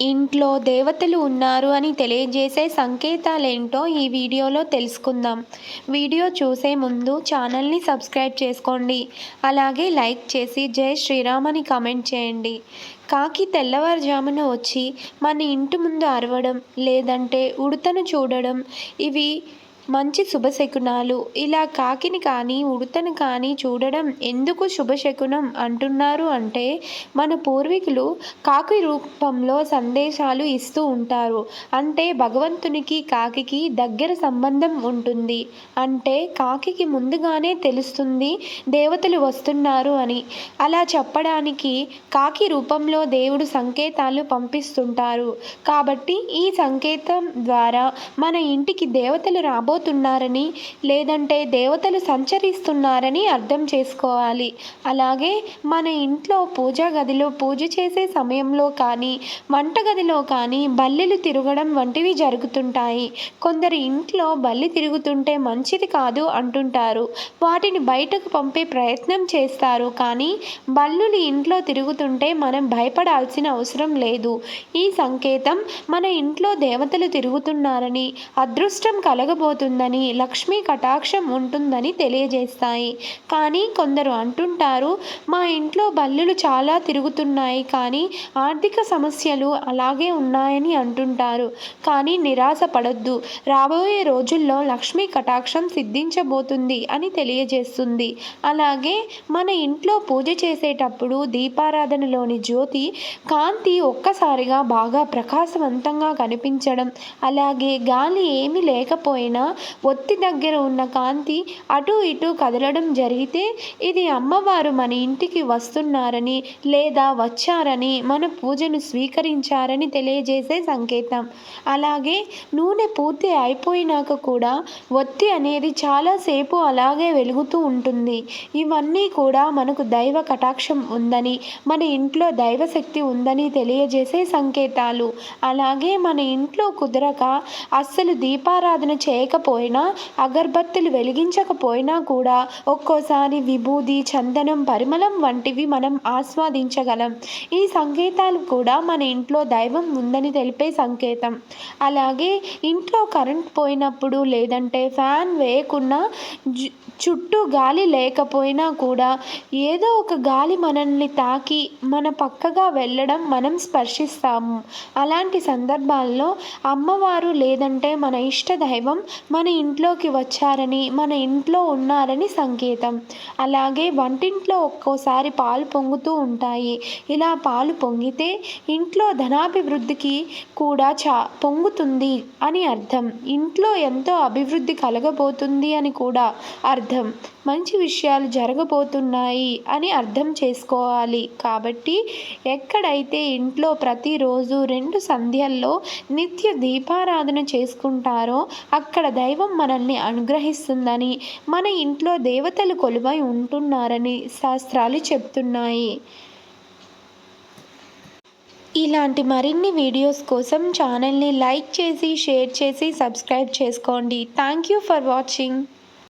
ఇంట్లో దేవతలు ఉన్నారు అని తెలియజేసే సంకేతాలేంటో ఈ వీడియోలో తెలుసుకుందాం. వీడియో చూసే ముందు ఛానల్ని సబ్స్క్రైబ్ చేసుకోండి. అలాగే లైక్ చేసి జై శ్రీరామ్ అని కామెంట్ చేయండి. కాకి తెల్లవారుజామున వచ్చి మన ఇంటి ముందు అరవడం లేదంటే ఉడతను చూడడం ఇవి మంచి శుభశకునాలు. ఇలా కాకిని కానీ ఉడతను కానీ చూడడం ఎందుకు శుభశకునం అంటున్నారు అంటే మన పూర్వీకులు కాకి రూపంలో సందేశాలు ఇస్తూ ఉంటారు. అంటే భగవంతునికి కాకికి దగ్గర సంబంధం ఉంటుంది. అంటే కాకికి ముందుగానే తెలుస్తుంది దేవతలు వస్తున్నారు అని. అలా చెప్పడానికి కాకి రూపంలో దేవుడు సంకేతాలు పంపిస్తుంటారు. కాబట్టి ఈ సంకేతం ద్వారా మన ఇంటికి దేవతలు రాబో రాబోతున్నారని లేదంటే దేవతలు సంచరిస్తున్నారని అర్థం చేసుకోవాలి. అలాగే మన ఇంట్లో పూజా గదిలో పూజ చేసే సమయంలో కానీ వంటగదిలో కానీ బల్లెలు తిరగడం వంటివి జరుగుతుంటాయి. కొందరు ఇంట్లో బల్లి తిరుగుతుంటే మంచిది కాదు అంటుంటారు. వాటిని బయటకు పంపే ప్రయత్నం చేస్తారు. కానీ బల్లులు ఇంట్లో తిరుగుతుంటే మనం భయపడాల్సిన అవసరం లేదు. ఈ సంకేతం మన ఇంట్లో దేవతలు తిరుగుతున్నారని అదృష్టం కలగబోతుంది ఉంటుందని లక్ష్మీ కటాక్షం ఉంటుందని తెలియజేస్తాయి. కానీ కొందరు అంటుంటారు మా ఇంట్లో బల్లులు చాలా తిరుగుతున్నాయి కానీ ఆర్థిక సమస్యలు అలాగే ఉన్నాయని అంటుంటారు. కానీ నిరాశ పడొద్దు రాబోయే రోజుల్లో లక్ష్మీ కటాక్షం సిద్ధించబోతుంది అని తెలియజేస్తుంది. అలాగే మన ఇంట్లో పూజ చేసేటప్పుడు దీపారాధనలోని జ్యోతి కాంతి ఒక్కసారిగా బాగా ప్రకాశవంతంగా కనిపించడం అలాగే గాలి ఏమీ లేకపోయినా ఒత్తి దగ్గర ఉన్న కాంతి అటు ఇటు కదలడం జరిగితే ఇది అమ్మవారు మన ఇంటికి వస్తున్నారని లేదా వచ్చారని మన పూజను స్వీకరించారని తెలియజేసే సంకేతం. అలాగే నూనె పూర్తి అయిపోయినాక కూడా ఒత్తి అనేది చాలాసేపు అలాగే వెలుగుతూ ఉంటుంది. ఇవన్నీ కూడా మనకు దైవ కటాక్షం ఉందని మన ఇంట్లో దైవశక్తి ఉందని తెలియజేసే సంకేతాలు. అలాగే మన ఇంట్లో కుదరక అస్సలు దీపారాధన చేయకపో పోయినా అగర్బత్తులు వెలిగించకపోయినా కూడా ఒక్కోసారి విభూది చందనం పరిమళం వంటివి మనం ఆస్వాదించగలం. ఈ సంకేతాలు కూడా మన ఇంట్లో దైవం ఉందని తెలిపే సంకేతం. అలాగే ఇంట్లో కరెంట్ పోయినప్పుడు లేదంటే ఫ్యాన్ వేయకున్నా చుట్టూ గాలి లేకపోయినా కూడా ఏదో ఒక గాలి మనల్ని తాకి మన పక్కగా వెళ్ళడం మనం స్పర్శిస్తాము. అలాంటి సందర్భాల్లో అమ్మవారు లేదంటే మన ఇష్ట దైవం మన ఇంట్లోకి వచ్చారని మన ఇంట్లో ఉన్నారని సంకేతం. అలాగే వంటింట్లో ఒక్కోసారి పాలు పొంగుతూ ఉంటాయి. ఇలా పాలు పొంగితే ఇంట్లో ధనాభివృద్ధికి కూడా చా పొంగుతుంది అని అర్థం. ఇంట్లో ఎంతో అభివృద్ధి కలగబోతుంది అని కూడా అర్థం. మంచి విషయాలు జరగబోతున్నాయి అని అర్థం చేసుకోవాలి. కాబట్టి ఎక్కడైతే ఇంట్లో ప్రతిరోజు రెండు సంధ్యల్లో నిత్య దీపారాధన చేసుకుంటారో అక్కడ దైవం మనల్ని అనుగ్రహిస్తుందని మన ఇంట్లో దేవతలు కొలువై ఉంటున్నారని శాస్త్రాలు చెప్తున్నాయి. ఇలాంటి మరిన్ని వీడియోస్ కోసం ఛానల్ని లైక్ చేసి షేర్ చేసి సబ్స్క్రైబ్ చేసుకోండి. Thank you for watching.